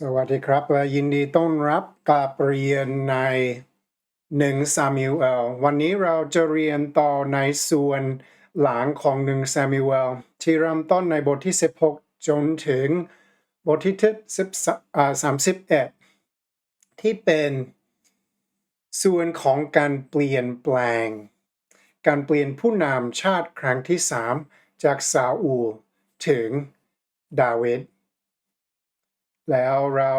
สวัสดีครับ ยินดีต้อนรับกับเรียนในหนึ่งซามิวเอลวันนี้เราจะเรียนต่อในส่วนหลังของหนึ่งซามิวเอลที่เริ่มต้นในบทที่ 16 จนถึงบทที่31 ที่เป็นส่วนของการเปลี่ยนแปลง การเปลี่ยนผู้นำชาติครั้งที่ 3 จากซาอูลถึงดาวิด แล้วเรา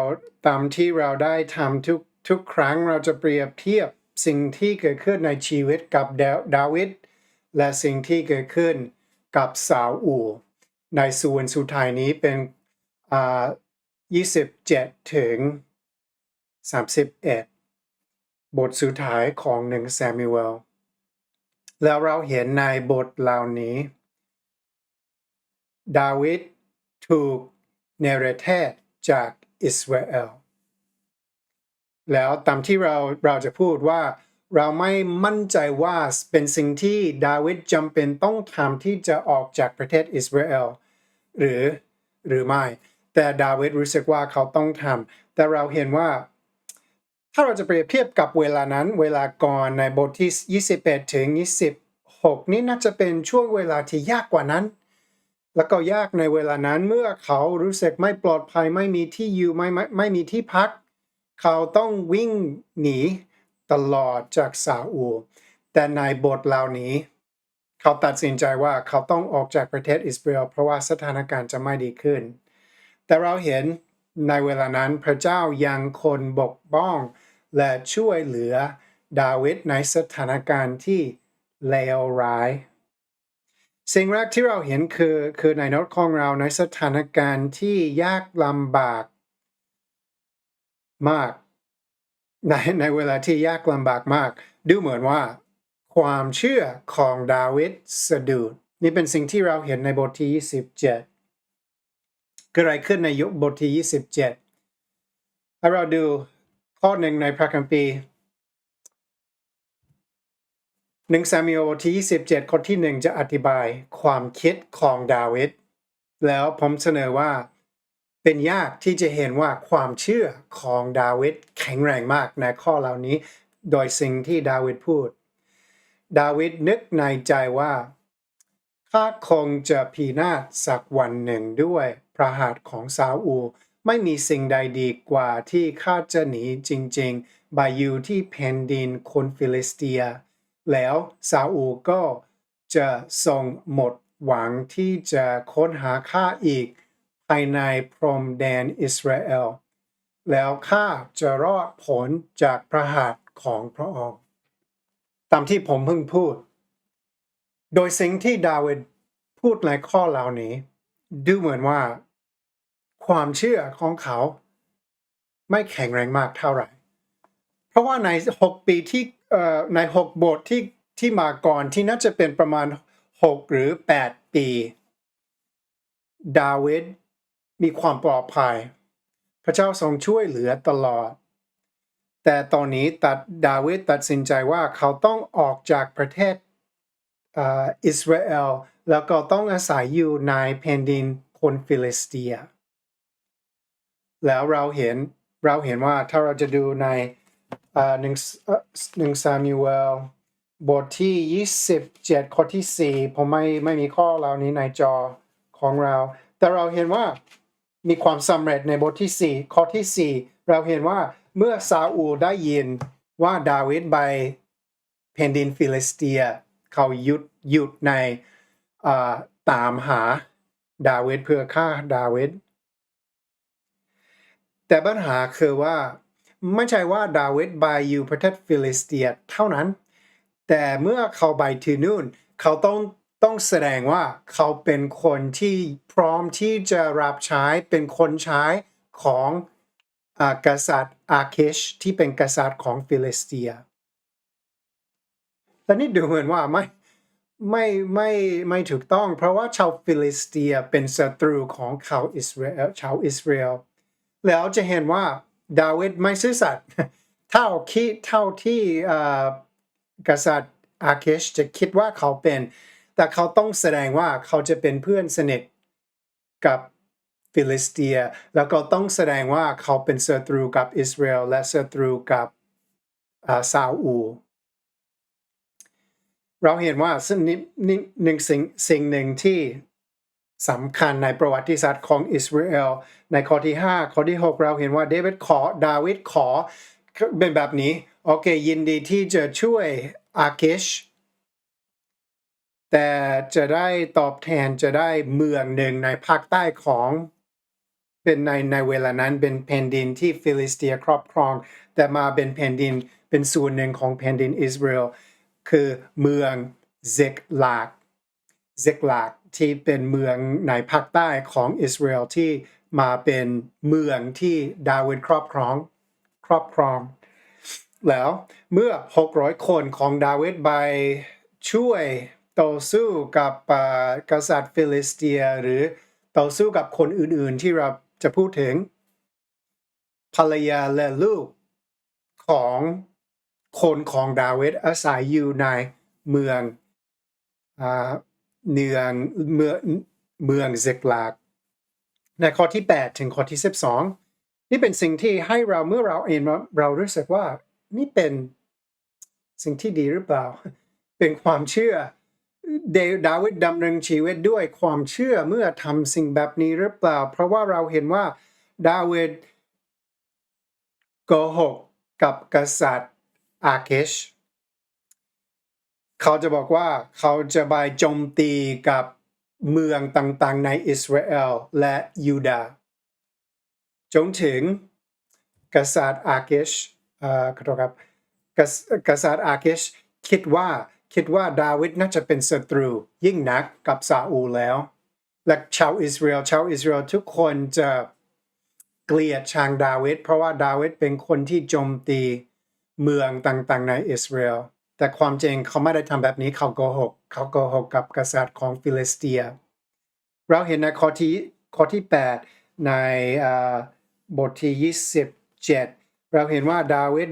ตามที่เราได้ทำทุกทุกครั้งเราจะเปรียบเทียบสิ่งที่เกิดขึ้นในชีวิตกับดาดาวิดและสิ่งที่เกิดขึ้นกับซาวอูในส่วนสุดท้ายนี้เป็นอ่า27 ถึง 31 บทสุดท้ายของหนึ่งแซมมูเอลแล้วเราเห็นในบทเหล่านี้ ดาวิดถูกเนรเทศ จากอิสราเอลแล้วตามที่เราเราจะพูดว่า เราไม่มั่นใจว่าเป็นสิ่งที่ดาวิดจำเป็นต้องทำที่จะออกจากประเทศอิสราเอลหรือหรือไม่ แต่ดาวิดรู้สึกว่าเขาต้องทำแต่เราเห็นว่า ถ้าเราจะเปรียบเทียบกับเวลานั้น เวลาก่อนในบทที่ 21 ถึง 26 นี่น่าจะเป็นช่วงเวลาที่ยากกว่านั้น แล้วก็ยากในเวลานั้นเมื่อเขารู้สึกไม่ปลอดภัยไม่มีที่อยู่ไม่ไม่ไม่มีที่พัก เขาต้องวิ่งหนีตลอดจากซาอูแต่ในบทเหล่านี้ เขาตัดสินใจว่าเขาต้องออกจากประเทศอิสราเอลเพราะว่าสถานการณ์จะไม่ดีขึ้น แต่เราเห็นในเวลานั้นพระเจ้ายังคนบกป้องและช่วยเหลือดาวิดในสถานการณ์ที่เลวร้าย สิ่งแรกที่เราเห็นคือคือในโนตของเราในสถานการณ์ที่ยากลำบากมากในในเวลาที่ยากลำบากมาก ดูเหมือนว่า ความเชื่อของดาวิดสะดุดนี่เป็นสิ่งที่เราเห็นในบทที่ 27เกิดอะไรขึ้นในยุคบทที่ 27ให้เราดูข้อหนึ่งในพระคัมภีร์ หนึ่งซามิโอลที่27ข้อที่หนึ่งจะอธิบายความคิดของดาวิดแล้วผมเสนอว่าเป็นยากที่จะเห็นว่าความเชื่อของดาวิดแข็งแรงมากในข้อเหล่านี้ โดยสิ่งที่ดาวิดพูด ดาวิดนึกในใจว่าข้าคงจะพีนาศสักวันหนึ่งด้วยพระหัตถ์ของซาอู ไม่มีสิ่งใดดีกว่าที่ข้าจะหนีจริงๆไปอยู่ที่แผ่นดินคนฟิลิสเตีย แล้วซาอูก็จะทรงหมดหวังที่จะค้นหาข้าอีก ภายในพรมแดนอิสราเอล แล้วข้าจะรอดผลจากพระหัตถ์ของพระองค์ ตามที่ผมเพิ่งพูด โดยสิ่งที่ดาวิดพูดในข้อเหล่านี้ ดูเหมือนว่า ความเชื่อของเขา ไม่แข็งแรงมากเท่าไหร่ เพราะว่าใน6ปีที่เใน6บทที่ที่มาก่อนที่น่าจะเป็นประมาณ6หรือ8ปี ดาวิดมีความปลอดภัย พระเจ้าทรงช่วยเหลือตลอด แต่ตอนนี้ตัดดาวิดตัดสินใจว่าเขาต้องออกจากประเทศอิสราเอลแล้วก็ต้องอาศัยอยู่ในแผ่นดินคนฟิลิสเตีย แล้วเราเห็นเราเห็นว่าถ้าเราจะดูใน หนึ่งหนึ่งซามูเอลบทที่ 27 ข้อที่ 4 ผมไม่ไม่มีข้อเหล่านี้ในจอของเรา แต่เราเห็นว่ามีความสำเร็จในบทที่ 4 ข้อที่ 4 เราเห็นว่าเมื่อซาอูลได้ยินว่าดาวิดไปแผ่นดินฟิลิสเตีย เขาหยุดหยุดในตามหาดาวิดเพื่อฆ่าดาวิดแต่ปัญหาคือว่า ไม่ใช่ว่าดาวิดไปอยู่ประเทศฟิลิสเตียเท่านั้น แต่เมื่อเขาไปที่นู่น เขาต้องต้องแสดงว่าเขาเป็นคนที่พร้อมที่จะรับใช้เป็นคนใช้ของอากษัตริย์อาเคชที่เป็นกษัตริย์ของฟิลิสเตียแต่นี่ดูเหมือนว่าไม่ไม่ไม่ไม่ถูกต้องเพราะว่าชาวฟิลิสเตียเป็นศัตรูของเขาอิสราเอลชาวอิสราเอลแล้วจะเห็นว่า ดาวิดไม่ซื่อสัตย์เท่าคิดเท่าที่กษัตริย์อาเคชจะคิดว่าเขาเป็น แต่เขาต้องแสดงว่าเขาจะเป็นเพื่อนสนิทกับฟิลิสเตีย แล้วก็ต้องแสดงว่าเขาเป็นศัตรูกับอิสราเอลและศัตรูกับซาอู เราเห็นว่าซึ่งหนึ่งสิ่งสิ่งหนึ่งที่ สำคัญในประวัติศาสตร์ของอิสราเอลในข้อที่ 5 ข้อที่ 6 เราเห็นว่าเดวิดขอดาวิดขอเป็นแบบนี้ โอเค ยินดีที่จะช่วยอาเคชแต่จะได้ตอบแทนจะได้เมืองหนึ่งในภาคใต้ของเป็นในในเวลานั้นเป็นแผ่นดินที่ฟิลิสเตียครอบครอง แต่มาเป็นแผ่นดินเป็นส่วนหนึ่งของแผ่นดินอิสราเอลคือเมืองเซกลากเซกลาก ที่เป็นเมืองในภาคใต้ของอิสราเอลที่มาเป็นเมืองที่ดาวิดครอบครองครอบครอง แล้วเมื่อ 600 คนของดาวิดไปช่วยต่อสู้กับกษัตริย์ฟิลิสเตีย หรือต่อสู้กับคนอื่นๆที่เราจะพูดถึง ภรรยาและลูกของคนของดาวิดอาศัยอยู่ในเมืองอ เนืองเมืองเมืองเซกลากในข้อที่ 8 ถึงข้อที่ 12 นี่เป็นสิ่งที่ให้เราเมื่อเราเองเรารู้สึกว่านี่เป็นสิ่งที่ดีหรือเปล่า เป็นความเชื่อเดดาวิดดำเนินชีวิตด้วยความเชื่อเมื่อทำสิ่งแบบนี้หรือเปล่า เพราะว่าเราเห็นว่าดาวิดโกหกกับกษัตริย์อาเคช เขาจะบอกว่าเขาจะไปโจมตีกับเมืองต่างๆในอิสราเอลและยูดาห์จนถึงกษัตริย์อาเคชขอโทษครับกษกษัตริย์อาเคชคิดว่าคิดว่าดาวิดน่าจะเป็นศัตรูยิ่งนักกับซาอูลแล้ว และชาวอิสราเอลชาวอิสราเอลทุกคนจะเกลียดชังดาวิดเพราะว่าดาวิดเป็นคนที่โจมตีเมืองต่างๆในอิสราเอล แต่ความจริงเขาไม่ได้ทำแบบนี้เขาโกหกเขาโกหกกับกษัตริย์ของฟิลิสเตีย เราเห็นในข้อที่ข้อที่ 8 ในบทที่ 27 เราเห็นว่าดาวิด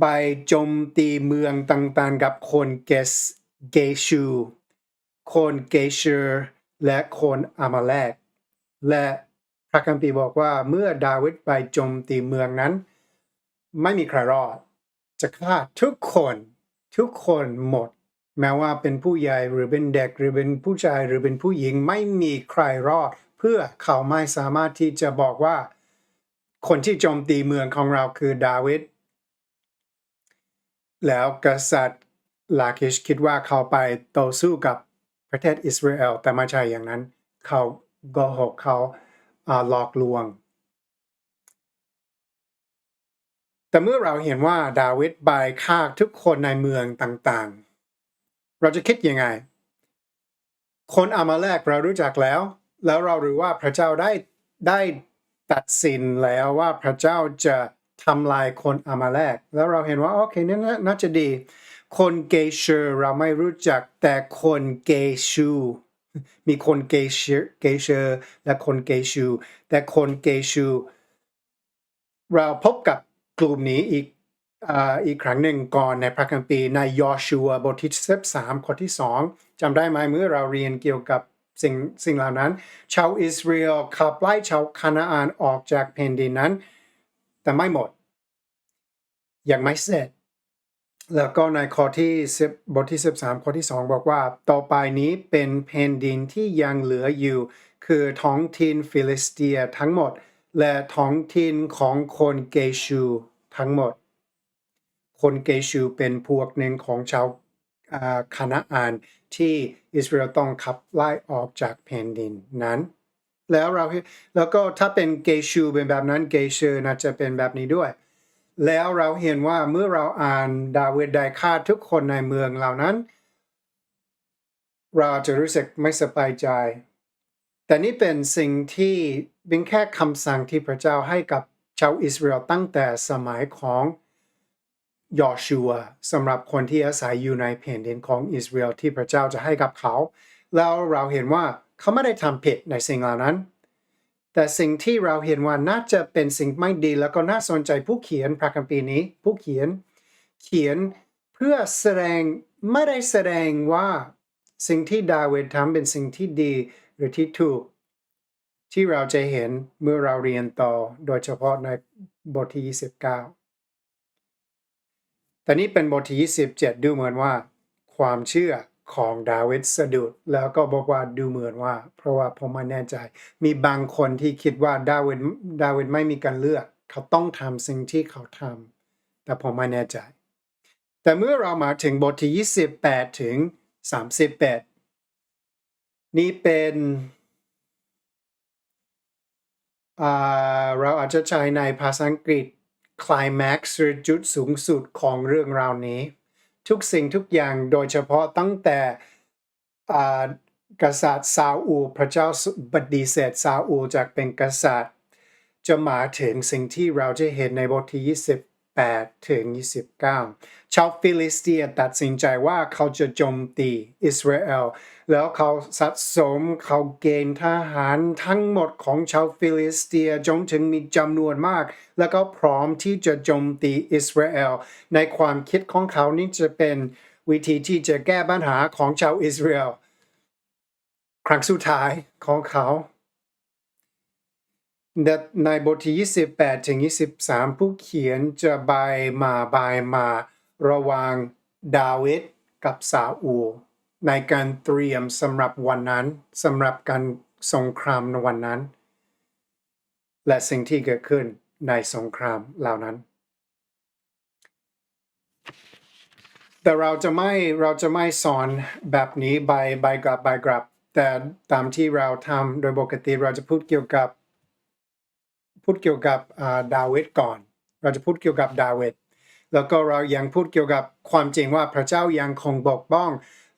ไปโจมตีเมืองต่างๆ กับคนเกสเกชู คนเกชอร์และคนอามาเลกและพระคัมภีร์บอกว่าเมื่อดาวิดไปโจมตีเมืองนั้น ไม่มีใครรอด จะฆ่าทุกคนทุกคนหมด แม้ว่าเป็นผู้ใหญ่หรือเป็นเด็กหรือเป็นผู้ชายหรือเป็นผู้หญิงไม่มีใครรอด เพื่อเขาไม่สามารถที่จะบอกว่า คนที่โจมตีเมืองของเราคือดาวิดแล้วกษัตริย์ลาคิชคิดว่าเขาไปต่อสู้กับประเทศอิสราเอลแต่ไม่ใช่อย่างนั้น เขาโกหกเขาอ่าหลอกลวง แต่เมื่อเราเห็นว่าดาวิดไปฆ่าทุกคนในเมืองต่างๆ เราจะคิดยังไง คนอามาแลกเรารู้จักแล้ว แล้วเรารู้ว่าพระเจ้าได้ได้ตัดสินแล้วว่าพระเจ้าจะทำลายคนอามาแลกแล้วเราเห็นว่าโอเคนี่น่าจะดี คนเกเชอร์เราไม่รู้จักแต่คนเกชูมีคนเกเชอร์เกเชอร์และคนเกชูแต่คนเกชูเราพบกับ กลุ่มนี้อีกอ,อีกครั้งหนึ่งก่อนในพระคัมภีร์ในยอชัวบทที่13ข้อที่2จำได้ไหมเมื่อเราเรียนเกี่ยวกับสิ่งสิ่งเหล่านั้น ชาวอิสราเอลขับไล่ชาวคานาอานออกจากแผ่นดินนั้น แต่ไม่หมด ยังไม่เสร็จ แล้วก็ในข้อที่10บทที่ 13 ข้อที่ 2 บอกว่า ต่อไปนี้เป็นแผ่นดินที่ยังเหลืออยู่ คือท้องถิ่นฟิลิสเตียทั้งหมด และท้องถิ่นของคนเกชูทั้งหมด คนเกชูเป็นพวกหนึ่งของชาวอาคานาอานที่อิสราเอลต้องขับไล่ออกจากแผ่นดินนั้น แล้วเราแล้วก็ถ้าเป็นเกชูเป็นแบบนั้นเกชอร์น่าจะเป็นแบบนี้ด้วย แล้วเราเห็นว่าเมื่อเราอ่านดาวิดได้ฆ่าทุกคนในเมืองเหล่านั้น เราจะรู้สึกไม่สบายใจ แต่นี่เป็นสิ่งที่ เป็นแค่คำสั่งที่พระเจ้าให้กับชาวอิสราเอลตั้งแต่สมัยของยอชัวสำหรับคนที่อาศัยอยู่ในแผ่นดินของอิสราเอลที่พระเจ้าจะให้กับเขา แล้วเราเห็นว่าเขาไม่ได้ทำผิดในสิ่งเหล่านั้น แต่สิ่งที่เราเห็นว่าน่าจะเป็นสิ่งไม่ดี แล้วก็น่าสนใจผู้เขียนพระคัมภีร์นี้ ผู้เขียน เขียนเพื่อแสดงไม่ได้แสดงว่าสิ่งที่ดาวิดทำเป็นสิ่งที่ดีหรือที่ถูก ที่เราจะเห็นเมื่อเราเรียนต่อโดยเฉพาะในบทที่ 29 แต่นี่เป็นบทที่ 27 ดูเหมือนว่า ความเชื่อของดาวิดสะดุด แล้วก็บอกว่าดูเหมือนว่า เพราะว่าผมไม่แน่ใจ มีบางคนที่คิดว่าดาวิดดาวิดไม่มีการเลือก เขาต้องทำสิ่งที่เขาทำแต่ผมไม่แน่ใจ แต่เมื่อเรามาถึงบทที่ 28 ถึง 38 นี่เป็น เราอาจจะใช้ในภาษาอังกฤษ climax หรือจุดสูงสุดของเรื่องราวนี้ ทุกสิ่งทุกอย่างโดยเฉพาะตั้งแต่กษัตริย์ซาอู พระเจ้าบดีเสธซาอูจากเป็นกษัตริย์ จะมาถึงสิ่งที่เราจะเห็นในบทที่ 8ถึง29 ชาวฟิลิสเตียตัดสินใจว่าเขาจะโจมตีอิสราเอล แล้วเขาสะสมเขาเกณฑ์ทหารทั้งหมดของชาวฟิลิสเตียจนถึงมีจำนวนมาก แล้วก็พร้อมที่จะโจมตีอิสราเอล ในความคิดของเขานี่จะเป็นวิธีที่จะแก้ปัญหาของชาวอิสราเอล ครั้งสุดท้ายของเขา ในบทที่ 28 ถึง 23 ผู้เขียนจะบายมาบายมาระหว่างดาวิดกับซาอูลในการเตรียมสำหรับวันนั้นสำหรับการสงครามในวันนั้น และสิ่งที่เกิดขึ้นในสงครามเหล่านั้น แต่เราจะไม่เราจะไม่สอนแบบนี้ใบใบกลับใบกลับ แต่ตามที่เราทำโดยปกติเราจะพูดเกี่ยวกับ พูดเกี่ยวกับดาวิดก่อน เราจะพูดเกี่ยวกับดาวิดแล้วก็เรายังพูดเกี่ยวกับความจริงว่าพระเจ้ายังคงปกป้อง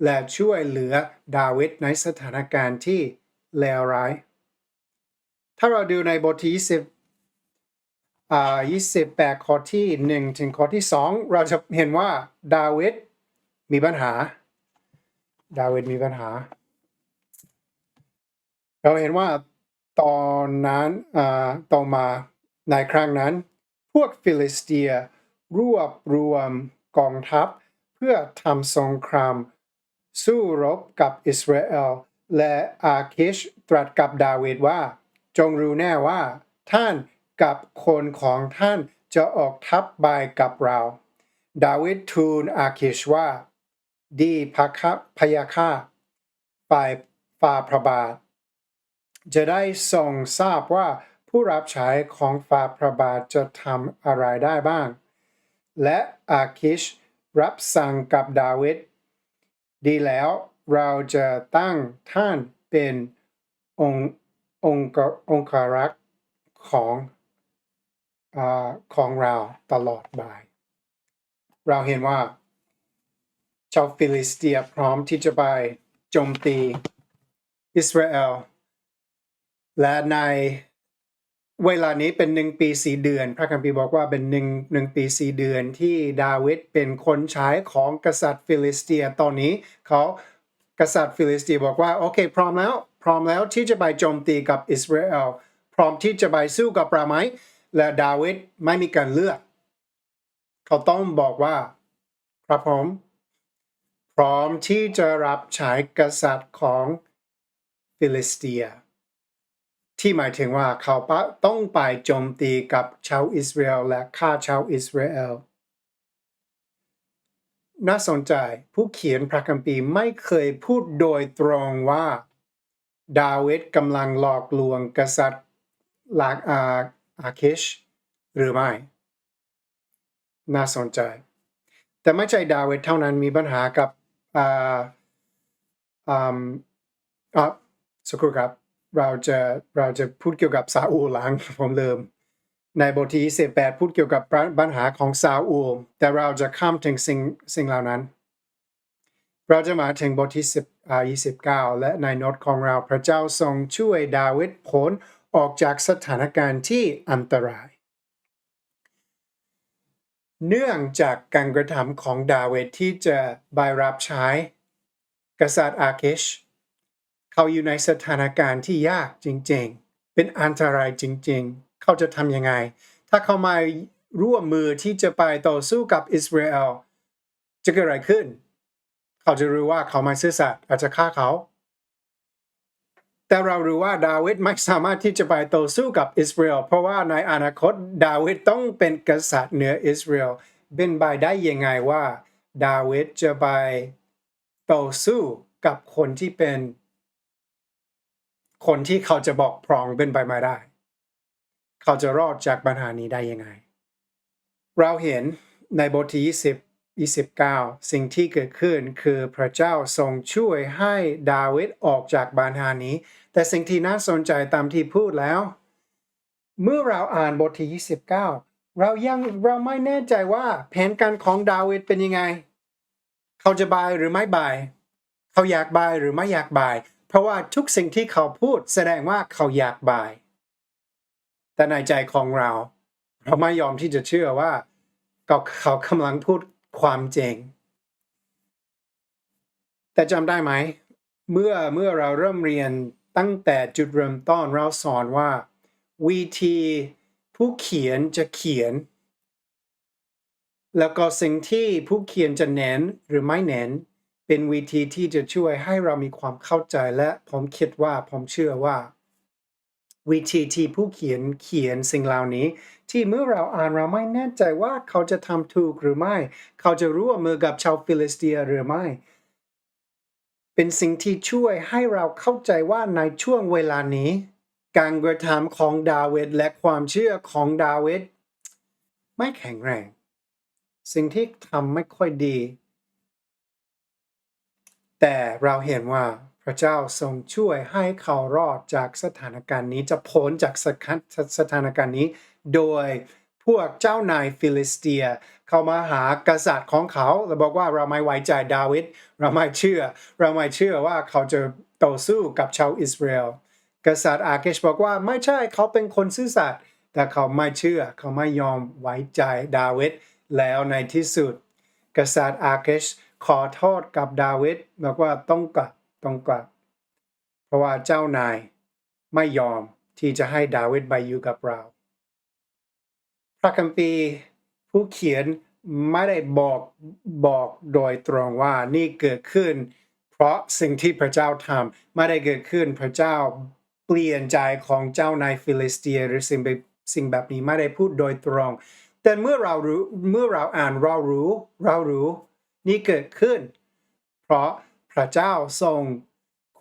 และช่วยเหลือดาวิดในสถานการณ์ที่เลวร้าย ถ้าเราดูในบทที่20อ่า28 ข้อที่ 1 ถึงข้อที่ 2 เราจะเห็นว่าดาวิดมีปัญหา ดาวิดมีปัญหา เราเห็นว่า ตอนนั้นต่อมาในครั้งนั้น พวกฟิลิสเตียรวบรวมกองทัพ เพื่อทำสงคราม สู้รบกับอิสราเอล และอาคิชตรัสกับดาวิดว่า จงรู้แน่ว่า ท่านกับคนของท่านจะออกทัพบายกับเรา ดาวิดทูลอาคิชว่า ดีพะคะพยาค่าฝ่ายฝ่าพระบาท จะได้ทรงทราบว่าผู้รับใช้ของฝ่าพระบาทจะทำอะไรได้บ้าง และอาคิชรับสั่งกับดาวิดดีแล้วเราจะตั้งท่านเป็นองค์องค์กองคารักษ์ของอของเราตลอดบ่ายเราเห็นว่าชาวฟิลิสเตียพร้อมที่จะไปโจมตีอิสราเอล และในเวลานี้เป็นหนึ่งปีสี่เดือน พระคัมภีร์บอกว่าเป็นหนึ่งหนึ่งปีสี่เดือนที่ดาวิดเป็นคนใช้ของกษัตริย์ฟิลิสเตีย ตอนนี้เขากษัตริย์ฟิลิสเตียบอกว่าโอเคพร้อมแล้ว พร้อมแล้วที่จะไปโจมตีกับอิสราเอลพร้อมที่จะไปสู้กับเราไหมและดาวิดไม่มีการเลือก เขาต้องบอกว่าครับผมพร้อมที่จะรับใช้กษัตริย์ของฟิลิสเตีย ที่หมายถึงว่าเขาต้องไปโจมตีกับชาวอิสราเอลและฆ่าชาวอิสราเอลน่าสนใจผู้เขียนพระคัมภีร์ไม่เคยพูดโดยตรงว่า ดาวิดกำลังหลอกลวงกษัตริย์หลักอาอาเคชหรือไม่ น่าสนใจ แต่ไม่ใช่ดาวิดเท่านั้นมีปัญหากับอ่าอ่าสักครู่ครับ เราจะเราจะพูดเกี่ยวกับซาอูลหลังผมลืมในบทที่28พูดเกี่ยวกับปัญหาของซาอูลแต่เราจะข้ามถึงสิ่งสิ่งเหล่านั้น เราจะมาถึงบทที่10อ่า29 และในโน้ตของเราพระเจ้าทรงช่วยดาวิดพ้นออกจากสถานการณ์ที่อันตราย เนื่องจากการกระทำของดาวิดที่จะบายรับใช้กษัตริย์อาเคช เขาอยู่ในสถานการณ์ที่ยากจริงๆ เป็นอันตรายจริงๆ เขาจะทำยังไง ถ้าเขามาร่วมมือที่จะไปต่อสู้กับอิสราเอลจะเกิดอะไรขึ้น เขาจะรู้ว่าเขาไม่ซื่อสัตย์อาจจะฆ่าเขา แต่เรารู้ว่าดาวิดไม่สามารถที่จะไปต่อสู้กับอิสราเอลเพราะว่าในอนาคตดาวิดต้องเป็นกษัตริย์เหนืออิสราเอลเป็นไปได้ยังไงว่า ดาวิดจะไปต่อสู้กับคนที่เป็น คนที่เขาจะบอกพรองเป็นไปไม่ได้ เขาจะรอดจากปัญหานี้ได้ยังไง เราเห็นในบทที่ 20 29 สิ่งที่เกิดขึ้นคือพระเจ้าทรงช่วยให้ดาวิดออกจากปัญหานี้ แต่สิ่งที่น่าสนใจตามที่พูดแล้ว เมื่อเราอ่านบทที่ 29 เรายังเราไม่แน่ใจว่าแผนการของดาวิดเป็นยังไง เขาจะบายหรือไม่บาย เขาอยากบายหรือไม่อยากบาย เพราะว่าทุกสิ่งที่เขาพูดแสดงว่าเขาอยากบาย แต่ในใจของเรา เราไม่ยอมที่จะเชื่อว่า เขาเขากำลังพูดความจริง แต่จำได้ไหม เมื่อเมื่อเราเริ่มเรียนตั้งแต่จุดเริ่มต้นเราสอนว่าวิธีผู้เขียนจะเขียน แล้วก็สิ่งที่ผู้เขียนจะเน้นหรือไม่เน้น เป็นวิธีที่จะช่วยให้เรามีความเข้าใจและผมคิดว่าผมเชื่อว่า วิธีที่ผู้เขียนเขียนสิ่งเหล่านี้ ที่เมื่อเราอ่านเราไม่แน่ใจว่าเขาจะทำถูกหรือไม่ เขาจะร่วมมือกับชาวฟิลิสเตียหรือไม่ เป็นสิ่งที่ช่วยให้เราเข้าใจว่าในช่วงเวลานี้ การกระทำของดาวิดและความเชื่อของดาวิดไม่แข็งแรง สิ่งที่ทำไม่ค่อยดี แต่เราเห็นว่าพระเจ้าทรงช่วยให้เขารอดจากสถานการณ์นี้จะพ้นจากสถานสถานการณ์นี้ โดยพวกเจ้านายฟิลิสเตีย เข้ามาหากษัตริย์ของเขาแล้วบอกว่าเราไม่ไว้ใจดาวิดเราไม่เชื่อ เราไม่เชื่อว่าเขาจะต่อสู้กับชาวอิสราเอลกษัตริย์อาเคชบอกว่าไม่ใช่เขาเป็นคนซื่อสัตย์แต่เขาไม่เชื่อเขาไม่ยอมไว้ใจดาวิดแล้วในที่สุด กษัตริย์อาเคช ขอโทษกับดาวิดบอกว่าต้องกลับต้องกลับ เพราะว่าเจ้านายไม่ยอมที่จะให้ดาวิดไปอยู่กับเรา พระคัมภีร์ผู้เขียนไม่ได้บอกบอกโดยตรงว่านี่เกิดขึ้น เพราะสิ่งที่พระเจ้าทำไม่ได้เกิดขึ้นพระเจ้าเปลี่ยนใจของเจ้านายฟิลิสเตีย หรือสิ่งแบบสิ่งแบบนี้ไม่ได้พูดโดยตรง แต่เมื่อเรารู้เมื่อเราอ่านเรารู้ เรารู้ นี่เกิดขึ้น เพราะพระเจ้าทรง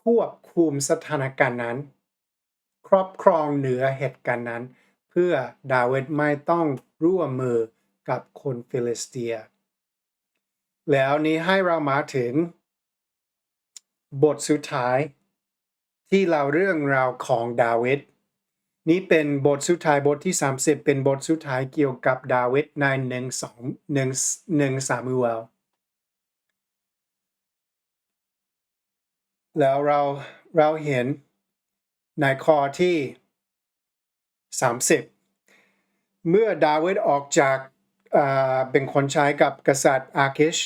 ควบคุมสถานการณ์นั้น ครอบครองเหนือเหตุการณ์นั้น เพื่อดาวิดไม่ต้องร่วมมือกับคนฟิลิสเตีย แล้วนี้ให้เรามาถึง บทสุดท้าย ที่เราเรื่องราวของดาวิดนี้เป็นบทสุดท้ายบทที่ 30 เป็นบทสุดท้ายเกี่ยวกับดาวิดในหนึ่งสองหนึ่งหนึ่งซามูเอล แล้วเราเราเห็นในข้อที่ 30 เมื่อดาวิดออกจากเป็นคนใช้กับกษัตริย์อาคิช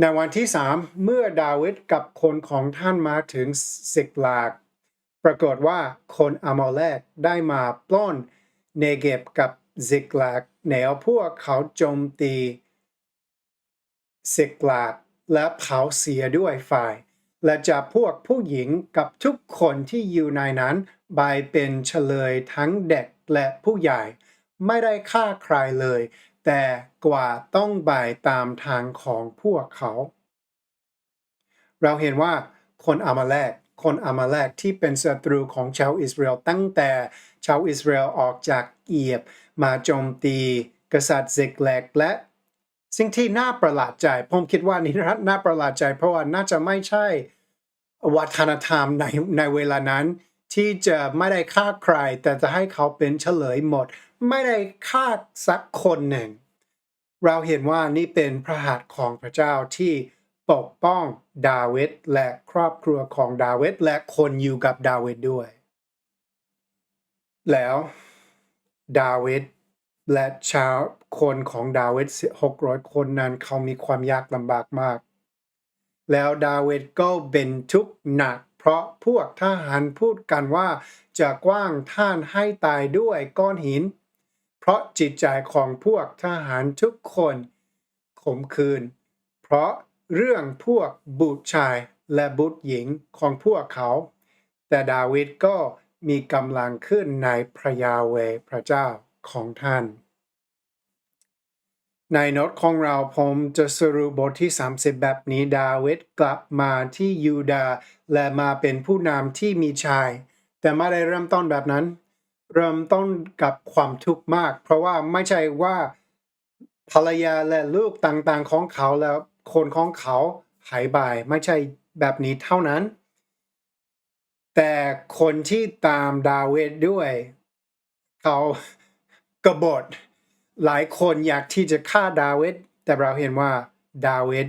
ในวันที่สามเมื่อดาวิดกับคนของท่านมาถึงสิกลาก ปรากฏว่าคนอาโมเลกได้มาปล้นเนเกบกับซิกลากแนวพวกเขาโจมตีสิกลาก และเผาเสียด้วยไฟและจับพวกผู้หญิงกับทุกคนที่อยู่ในนั้นบายเป็นเฉลยทั้งเด็กและผู้ใหญ่ ไม่ได้ฆ่าใครเลย แต่กว่าต้องบายตามทางของพวกเขา เราเห็นว่าคนอามาแลกคนอามาแลกที่เป็นศัตรูของชาวอิสราเอลตั้งแต่ชาวอิสราเอลออกจากเอียิปต์มาโจมตี กษัตริย์เซกแลกและ สิ่งที่น่าประหลาดใจผมคิดว่านี่น่าประหลาดใจ เพราะว่าน่าจะไม่ใช่วัฒนธรรมในในเวลานั้น ที่จะไม่ได้ฆ่าใคร แต่จะให้เขาเป็นเฉลยหมด ไม่ได้ฆ่าสักคนหนึ่ง เราเห็นว่านี่เป็นพระหัตถ์ของพระเจ้าที่ปกป้องดาวิดและครอบครัวของดาวิดและคนอยู่กับดาวิดด้วย แล้วดาวิด และชาวคนของดาวิด600 คนนั้นเขามีความยากลำบากมาก แล้วดาวิดก็เป็นทุกข์หนัก เพราะพวกทหารพูดกันว่าจะกว้างท่านให้ตายด้วยก้อนหิน เพราะจิตใจของพวกทหารทุกคนขมคืน เพราะเรื่องพวกบุตรชายและบุตรหญิงของพวกเขา แต่ดาวิดก็มีกำลังขึ้นในพระยาเวพระเจ้า ของท่าน ในโน้ตของเราผมจะสรุปบทที่ 30 แบบนี้ดาวิดกลับมาที่ยูดาและมาเป็นผู้นำที่มีชัยแต่ไม่ได้เริ่มต้นแบบนั้น เริ่มต้นกับความทุกข์มาก เพราะว่าไม่ใช่ว่าภรรยาและลูกต่างๆของเขาแล้วคนของเขาหายไปไม่ใช่แบบนี้เท่านั้น แต่คนที่ตามดาวิดด้วย เขา กบฏหลายคนอยากที่จะฆ่าดาวิดแต่เราเห็นว่าดาวิด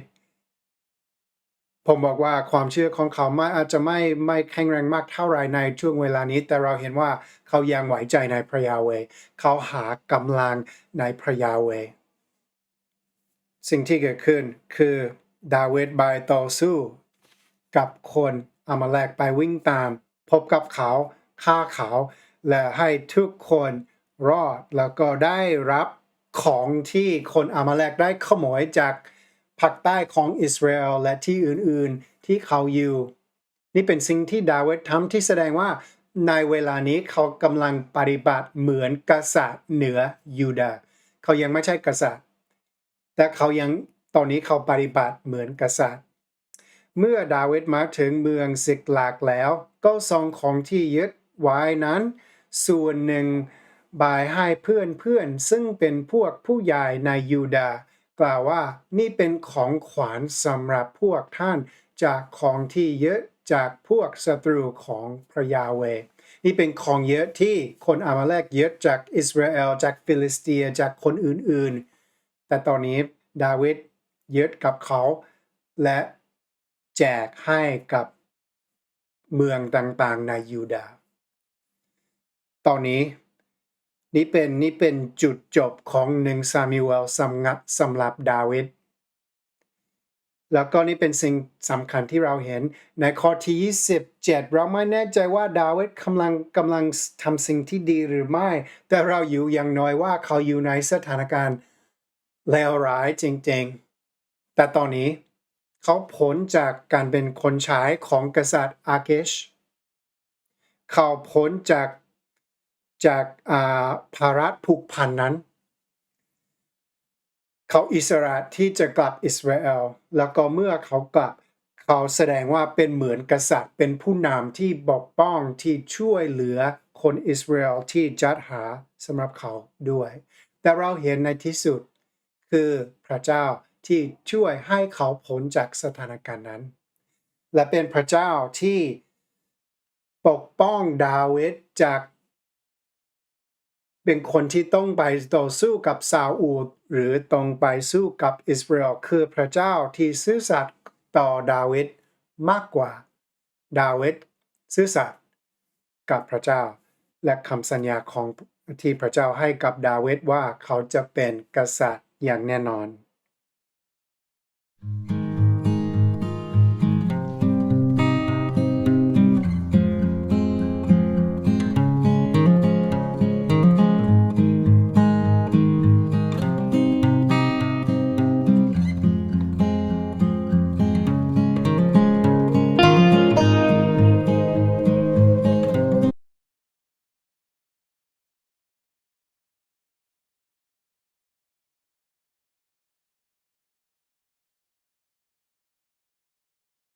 ผมบอกว่าความเชื่อของเขาไม่อาจจะไม่ไม่แข็งแรงมากเท่าไรในช่วงเวลานี้ แต่เราเห็นว่าเขายังไหวใจในพระยาเวเขาหากำลังในพระยาเวสิ่งที่เกิดขึ้นคือดาวิดไปต่อสู้ กับคนอามาแลกไปวิ่งตาม พบกับเขาฆ่าเขา และให้ทุกคน รอดแล้วก็ได้รับของที่คนอามาแลกได้ขโมยจากภาคใต้ของอิสราเอลและที่อื่นๆที่เขาอยู่ นี่เป็นสิ่งที่ดาวิดทำที่แสดงว่าในเวลานี้เขากำลังปฏิบัติเหมือนกษัตริย์เหนือยูดาห์เขายังไม่ใช่กษัตริย์ แต่เขายังตอนนี้เขาปฏิบัติเหมือนกษัตริย์ เมื่อดาวิดมาถึงเมืองสิกลากแล้ว ก็ส่งของที่ยึดไว้นั้น ส่วนหนึ่ง บายให้เพื่อนเพื่อนซึ่งเป็นพวกผู้ใหญ่ในยูดาห์กล่าวว่านี่เป็นของขวัญสำหรับพวกท่าน จากของที่เยอะจากพวกศัตรูของพระยาเว นี่เป็นของเยอะที่คนอามาแลกเยอะจากอิสราเอลจากฟิลิสเตียจากคนอื่นๆ แต่ตอนนี้ดาวิดยึดกับเขา และแจกให้กับเมืองต่างๆในยูดาห์ตอนนี้ นี่เป็นนี่เป็นจุดจบของหนึ่งซามิวเอลสำงับสำหรับดาวิดแล้วก็นี่เป็นสิ่งสำคัญที่เราเห็นในข้อที่ 27 เราไม่แน่ใจว่าดาวิดกำลังกำลังทำสิ่งที่ดีหรือไม่ แต่เราอยู่อย่างน้อยว่าเขาอยู่ในสถานการณ์เลวร้ายจริงๆ แต่ตอนนี้เขาพ้นจากการเป็นคนใช้ของกษัตริย์อาเกช เขาพ้นจาก จากาภาระผูกพันนั้น เขาอิสระที่จะกลับอิสราเอลแล้วก็เมื่อเขากลับ เขาแสดงว่าเป็นเหมือนกษัตริย์ เป็นผู้นำที่ปกป้องที่ช่วยเหลือคนอิสราเอลที่จัดหาสำหรับเขาด้วย แต่เราเห็นในที่สุดคือพระเจ้าที่ช่วยให้เขาพ้นจากสถานการณ์นั้น และเป็นพระเจ้าที่ปกป้องดาวิดจาก เป็นคนที่ต้องไปต่อสู้กับซาอูลหรือต้องไปสู้กับอิสราเอลคือพระเจ้าที่ซื่อสัตย์ต่อดาวิดมากกว่า ดาวิดซื่อสัตย์กับพระเจ้า และคำสัญญาของที่พระเจ้าให้กับดาวิดว่าเขาจะเป็นกษัตริย์อย่างแน่นอน thank you